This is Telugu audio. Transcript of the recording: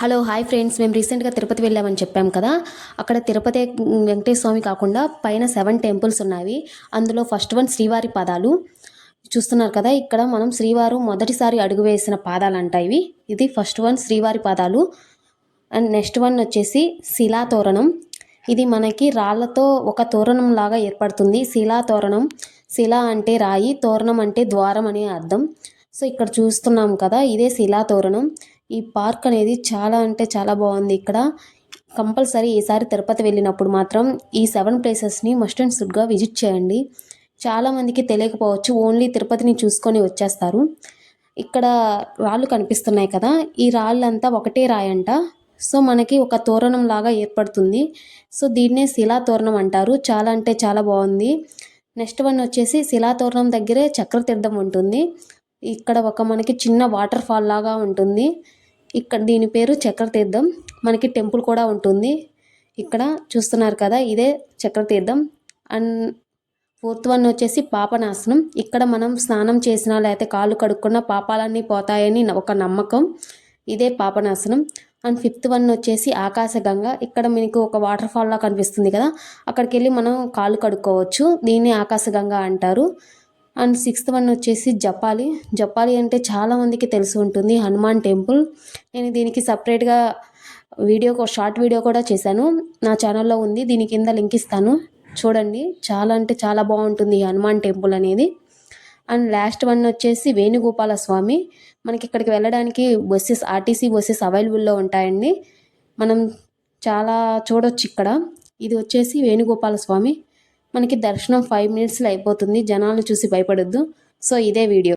Hello hi friends. మేము రీసెంట్గా తిరుపతి వెళ్ళామని చెప్పాం కదా. అక్కడ తిరుపతి వెంకటేశ్వర స్వామి కాకుండా పైన సెవెన్ టెంపుల్స్ ఉన్నాయి. అందులో ఫస్ట్ వన్ శ్రీవారి పాదాలు. చూస్తున్నారు కదా ఇక్కడ మనం శ్రీవారు మొదటిసారి అడుగు వేసిన పాదాలు అంట ఇవి. ఇది ఫస్ట్ వన్ శ్రీవారి పాదాలు. అండ్ నెక్స్ట్ వన్ వచ్చేసి శిలా తోరణం. ఇది మనకి రాళ్ళతో ఒక తోరణం లాగా ఏర్పడుతుంది. శిలా తోరణం. శిల అంటే రాయి తోరణం అంటే ద్వారం అనే అర్థం. సో ఇక్కడ చూస్తున్నాం కదా ఇదే శిలా తోరణం. ఈ పార్క్ అనేది చాలా అంటే చాలా బాగుంది ఇక్కడ. కంపల్సరీ ఈసారి తిరుపతి వెళ్ళినప్పుడు మాత్రం ఈ సెవెన్ ప్లేసెస్ని మస్ట్ అండ్ షుడ్గా విజిట్ చేయండి. చాలామందికి తెలియకపోవచ్చు ఓన్లీ తిరుపతిని చూసుకొని వచ్చేస్తారు. ఇక్కడ రాళ్ళు కనిపిస్తున్నాయి కదా ఈ రాళ్ళంతా ఒకటే రాయంట. సో మనకి ఒక తోరణం లాగా ఏర్పడుతుంది. సో దీన్నే శిలా తోరణం అంటారు. చాలా అంటే చాలా బాగుంది. నెక్స్ట్ వన్ వచ్చేసి శిలా తోరణం దగ్గరే చక్రతీర్థం ఉంటుంది. ఇక్కడ ఒక మనకి చిన్న వాటర్ ఫాల్ లాగా ఉంటుంది. ఇక్కడ దీని పేరు చక్రతీర్థం. మనకి టెంపుల్ కూడా ఉంటుంది. ఇక్కడ చూస్తున్నారు కదా ఇదే చక్రతీర్థం. అండ్ ఫోర్త్ వన్ వచ్చేసి పాపనాశనం. ఇక్కడ మనం స్నానం చేసినా లేకపోతే కాళ్ళు కడుక్కున్న పాపాలన్నీ పోతాయని ఒక నమ్మకం. ఇదే పాపనాశనం. అండ్ ఫిఫ్త్ వన్ వచ్చేసి ఆకాశగంగ. ఇక్కడ మీకు ఒక వాటర్ ఫాల్ కనిపిస్తుంది కదా అక్కడికి వెళ్ళి మనం కాళ్ళు కడుక్కోవచ్చు. దీన్ని ఆకాశగంగ అంటారు. అండ్ సిక్స్త్ వన్ వచ్చేసి జపాలి. జపాలి అంటే చాలామందికి తెలిసి ఉంటుంది. హనుమాన్ టెంపుల్. నేను దీనికి సపరేట్గా వీడియో షార్ట్ వీడియో కూడా చేశాను. నా ఛానల్లో ఉంది. దీని కింద లింక్ ఇస్తాను. చూడండి. చాలా అంటే చాలా బాగుంటుంది ఈ హనుమాన్ టెంపుల్ అనేది. అండ్ లాస్ట్ వన్ వచ్చేసి వేణుగోపాల స్వామి. మనకి ఇక్కడికి వెళ్ళడానికి బస్సెస్ ఆర్టీసీ బస్సెస్ అవైలబుల్లో ఉంటాయండి. మనం చాలా చూడొచ్చు ఇక్కడ. ఇది వచ్చేసి వేణుగోపాల స్వామి. మనకి దర్శనం ఫైవ్ మినిట్స్లో అయిపోతుంది. జనాలను చూసి భయపడొద్దు. సో ఇదే వీడియో